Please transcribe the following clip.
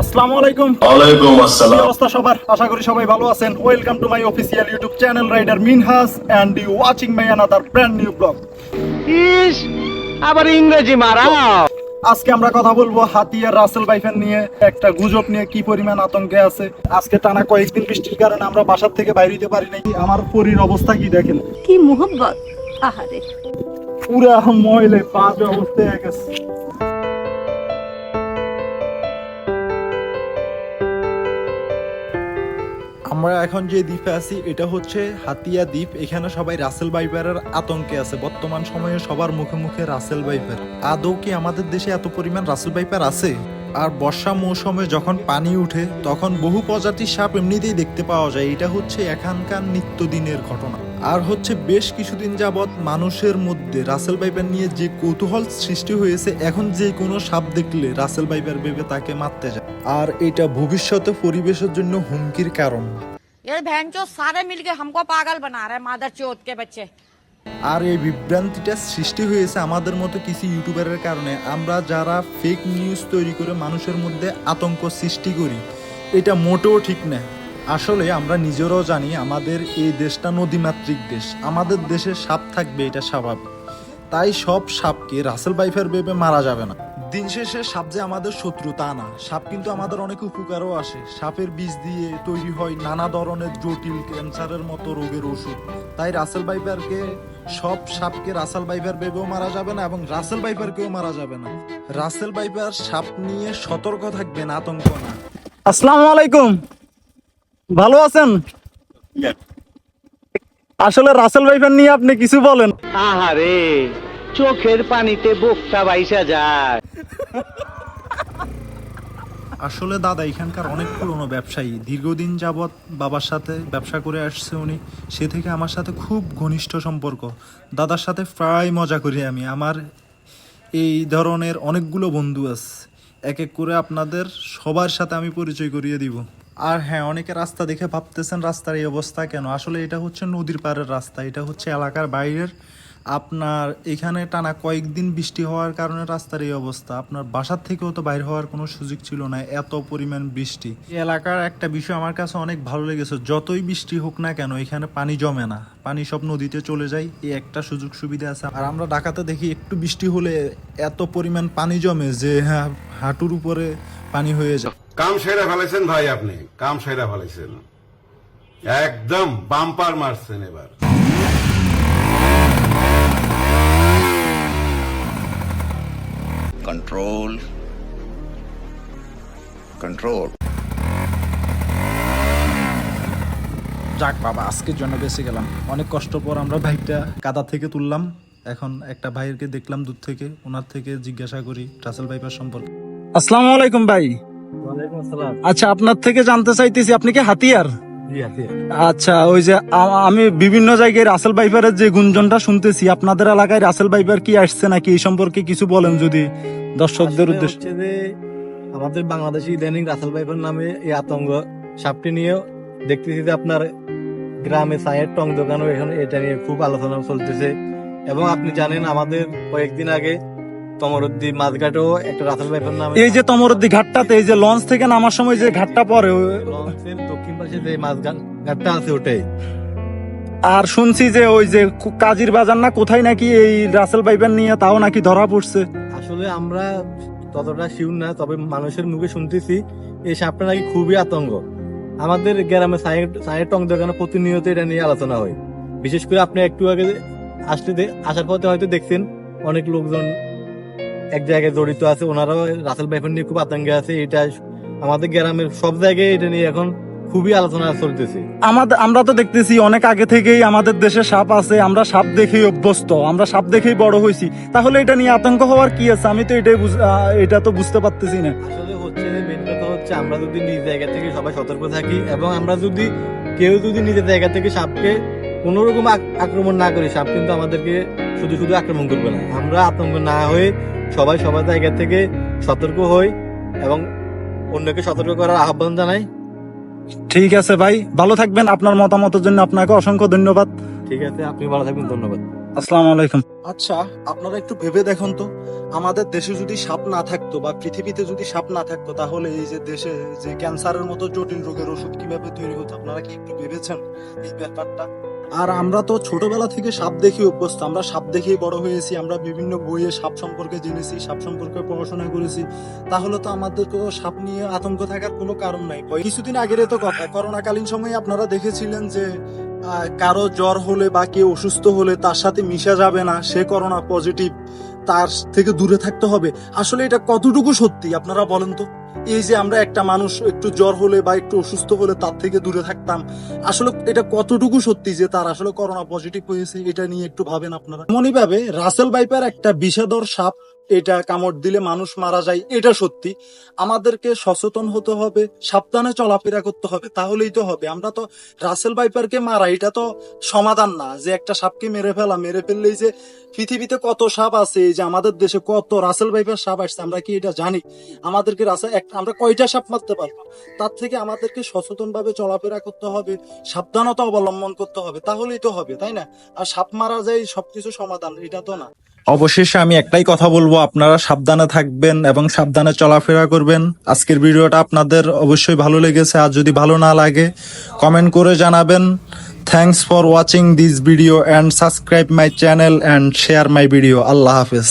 আসসালামু আলাইকুম। ওয়ালাইকুম আসসালাম। অবস্থা সবার? আশা করি সবাই ভালো আছেন। Welcome to my official YouTube channel rider Minhas and you watching my another brand new vlog is আবার ইংরেজি মারাও। আজকে আমরা কথা বলব হাতিয়ার রাসেল বাইফেন নিয়ে একটা গুজব নিয়ে কি পরিমাণ আতঙ্কে আছে। আজকে টানা কয়েকদিন বৃষ্টির কারণে আমরা বাসার থেকে বাইরে হতে পারি নাই। আমার পরির অবস্থা কি দেখেন? কি মোহব্বত আহারে। পুরা ময়লে বাজে অবস্থায় গেছে আমরা এখন যে দ্বীপে আছি, এটা হচ্ছে হাতিয়া দ্বীপ। এখানে সবাই রাসেল বাইপারের আতঙ্কে আছে। বর্তমান সময়ে সবার মুখে মুখে রাসেল বাইপার আদৌ কি আমাদের দেশে এত পরিমাণ রাসেল বাইপার আছে? আর বর্ষা মৌসুমে যখন পানি উঠে তখন বহু প্রজাতির সাপ এমনিতেই দেখতে পাওয়া যায় এটা হচ্ছে এখানকার নিত্যদিনের ঘটনা আর হচ্ছে বেশ কিছুদিন যাবৎ মানুষের মধ্যে রাসেল বাইপার নিয়ে যে কৌতূহল সৃষ্টি হয়েছে এখন যে কোনো সাপ দেখলে রাসেল বাইপার ভেবে তাকে মারতে যায় আর এটা ভবিষ্যতে পরিবেশের জন্য হুমকির কারণ ये बहन जो सारे मिलके हमको पागल बना रहे हैं मादर चौथ के बच्चे আর এই বিভ্রান্তিটা সৃষ্টি হয়েছে আমাদের মতো কিছু ইউটিউবারের কারণে। আমরা যারা ফেক নিউজ তৈরি করে মানুষের মধ্যে আতঙ্ক সৃষ্টি করি, এটা মোটেও ঠিক না। আসলে আমরা নিজেরাও জানি আমাদের এই দেশটা নদীমাতৃক দেশ। আমাদের দেশে সাপ থাকবে, এটা স্বাভাবিক। তাই সব সাপকে রাসেল বাইফের ভেবে মারা যাবে না। দিন শেষে সাপ যে আমাদের শত্রু তা না। সাপ কিন্তু আমাদের অনেক উপকারও আসে। সাপের বীজ দিয়ে তৈরি হয় নানা ধরনের জটিল ক্যান্সারের মতো রোগের ওষুধ। তাই রাসেল বাইপারকে সব সাপকে রাসেল বাইপার ভেবেও মারা যাবে না এবং রাসেল বাইপারকেও মারা যাবে না। রাসেল বাইপার সাপ নিয়ে সতর্ক থাকবেন আতঙ্ক না। আসসালামু আলাইকুম। ভালো আছেন? আসলে রাসেল বাইপার নিয়ে আপনি কিছু বলেন? আহারে চোখের পানিতে বোকটা বাইসা যায়। আসলে দাদা এখানকার অনেক পুরনো ব্যবসায়ী দীর্ঘদিন যাবৎ বাবার সাথে ব্যবসা করে আসছে উনি সে থেকে আমার সাথে খুব ঘনিষ্ঠ সম্পর্ক। দাদার সাথে প্রায় মজা করি আমি আমার এই ধরনের অনেকগুলো বন্ধু আছে। এক এক করে আপনাদের সবার সাথে আমি পরিচয় করিয়ে দিব। আর হ্যাঁ অনেকে রাস্তা দেখে ভাবতেছেন রাস্তার এই অবস্থা কেন? আসলে এটা হচ্ছে নদীর পাড়ের রাস্তা, এটা হচ্ছে এলাকার বাইরের আপনার এখানে টানা কয়েকদিন বৃষ্টি হওয়ার কারণে রাস্তার এই অবস্থা। আপনার বাসার থেকেও তো বাইরে হওয়ার কোনো সুযোগ ছিল না, এত পরিমাণ বৃষ্টি। এলাকার একটা বিষয় আমার কাছে অনেক ভালো লেগেছে, যতই বৃষ্টি হোক না কেন, এখানে পানি জমে না। পানি সব নদীতে চলে যায়, এই একটা সুযোগ সুবিধা আছে। আর আমরা ঢাকাতে দেখি একটু বৃষ্টি হলে এত পরিমাণ পানি জমে যে হ্যাঁ হাঁটুর উপরে পানি হয়ে যায়। কাম সেরা ফেলেছেন ভাই আপনি, কাম সেরা ফেলেছেন। একদম বাম্পার মারছেন এবার। Control control. যাক বাবা আজকের জন্য বেঁচে গেলাম। অনেক কষ্ট পর আমরা বাইকটা কাদা থেকে তুললাম। এখন একটা ভাইয়েরকে দেখলাম দূর থেকে ওনার থেকে জিজ্ঞাসা করি রাসেল ভাইপার সম্পর্কে। আসসালামু আলাইকুম ভাই। আচ্ছা আপনার থেকে জানতে চাইতেছি আপনি কি হাতিয়ার? আচ্ছা ওই যে আমি বিভিন্ন জায়গায় রাসেল বাইপারের যে গুঞ্জনটা শুনতেছি আপনাদের এলাকায় রাসেল বাইপার কি আসছে নাকি? এই সম্পর্কে কিছু বলেন যদি দর্শকদের উদ্দেশ্যে। আমাদের বাংলাদেশি ইদানিং রাসেল ভাইপার নামে এই আতঙ্ক সাপটি নিয়েও দেখতেছি যে আপনার গ্রামে চায়ের টং দোকানও এখানে এটা নিয়ে খুব আলোচনা চলতেছে। এবং আপনি জানেন আমাদের কয়েকদিন আগে তমরদ্দি মাঝঘাটেও একটা রাসেল ভাইপার নামে এই যে তমরদ্দি ঘাটটাতে এই যে লঞ্চ থেকে নামার সময় যে ঘাটটা পরে লঞ্চের দক্ষিণ পাশে যে মাঝঘাট ঘাটটা আছে ওটাই। আর শুনছি যে ওই যে কাজীর বাজার না কোথায় নাকি এই রাসেল বাইপার নিয়ে তাও নাকি ধরা পড়ছে? আসলে আমরা ততটা শিউর না তবে মানুষের মুখে শুনতেছি এই সাপটা নাকি খুবই আতঙ্ক। আমাদের গ্রামে চায়ের টং দোকানে প্রতিনিয়ত এটা নিয়ে আলোচনা হয়। বিশেষ করে আপনি একটু আগে আসতে আসার পথে হয়তো দেখছেন অনেক লোকজন এক জায়গায় জড়িত আছে ওনারাও রাসেল বাইফার নিয়ে খুব আতঙ্কে আছে এটা আমাদের গ্রামের সব জায়গায় এটা নিয়ে এখন খুবই আলোচনা চলতেছে। আমাদের আমরা তো দেখতেছি অনেক আগে থেকেই আমাদের দেশে সাপ আছে আমরা সাপ দেখেই অভ্যস্ত আমরা সাপ দেখেই বড় হয়েছি। তাহলে এটা নিয়ে আতঙ্ক হওয়ার কি আছে? আমি তো এটাই এটা তো বুঝতে পারতেছি না। আসলে হচ্ছে যে মেন কথা হচ্ছে আমরা যদি নিজ জায়গা থেকে সবাই সতর্ক থাকি এবং আমরা যদি কেউ যদি নিজের জায়গা থেকে সাপকে কোন রকম আক্রমণ না করি সাপ কিন্তু আমাদেরকে শুধু শুধু আক্রমণ করবে না। আমরা আতঙ্ক না হয়ে সবাই সবার জায়গা থেকে সতর্ক হই এবং অন্যকে সতর্ক করার আহ্বান জানাই। ঠিক আছে ভাই ভালো থাকবেন। আপনার মতামতের জন্য আপনাকে অসংখ্য ধন্যবাদ। ঠিক আছে আপনি ভালো থাকবেন ধন্যবাদ। আসসালামু আলাইকুম। আচ্ছা আপনারা একটু ভেবে দেখুন তো আমাদের দেশে যদি সাপ না থাকতো বা পৃথিবীতে যদি সাপ না থাকতো তাহলে এই যে দেশে যে ক্যান্সারের মতো জটিল রোগের ওষুধ কীভাবে তৈরি হতো আপনারা কি একটু ভেবেছেন এই ব্যাপারটা? আর আমরা তো ছোটবেলা থেকে সাপ দেখে অভ্যস্ত। আমরা সাপ দেখেই বড় হয়েছি, আমরা বিভিন্ন বইয়ে সাপ সম্পর্কে জেনেছি, সাপ সম্পর্কে পড়াশোনা করেছি। তাহলে তো আমাদের আমাদেরকেও সাপ নিয়ে আতঙ্ক থাকার কোনো কারণ নাই। কিছুদিন আগের তো কথা, করোনাকালীন সময়ে আপনারা দেখেছিলেন যে কারও জ্বর হলে বা কেউ অসুস্থ হলে তার সাথে মিশা যাবে না, সে করোনা পজিটিভ, তার থেকে দূরে থাকতে হবে। আসলে এটা কতটুকু সত্যি, আপনারা বলেন তো? এই যে আমরা একটা মানুষ একটু জ্বর হলে বা একটু অসুস্থ হলে তার থেকে দূরে থাকতাম, আসলে এটা কতটুকু সত্যি যে তার আসলে করোনা পজিটিভ হয়েছে, এটা নিয়ে একটু ভাবেন আপনারা? এমনই ভাবে রাসেল বাইপার একটা বিষাদর সাপ এটা কামড় দিলে মানুষ মারা যায়, এটা সত্যি। আমাদেরকে সচেতন হতে হবে, সাবধানে চলাফেরা করতে হবে, তাহলেই তো হবে। আমরা তো রাসেল বাইপারকে মারা, এটা তো সমাধান না। যে একটা সাপকে মেরে ফেলা, মেরে ফেললেই যে পৃথিবীতে কত সাপ আছে, এই যে আমাদের দেশে কত রাসেল বাইপার সাপ আসছে, আমরা কি এটা জানি? আমাদেরকে রাসেল আমরা কয়টা সাপ মারতে পারব? তার থেকে আমাদেরকে সচেতন ভাবে চলাফেরা করতে হবে, সাবধানতা অবলম্বন করতে হবে, তাহলেই তো হবে, তাই না? আর সাপ মারা যায়, সবকিছু সমাধান, এটা তো না। অবশেষে আমি একটাই কথা বলব, আপনারা সাবধানে থাকবেন এবং সাবধানে চলাফেরা করবেন। আজকের ভিডিওটা আপনাদের অবশ্যই ভালো লেগেছে, আর যদি ভালো না লাগে কমেন্ট করে জানাবেন। Thanks for watching this video and subscribe my channel and share my video আল্লাহ হাফেজ।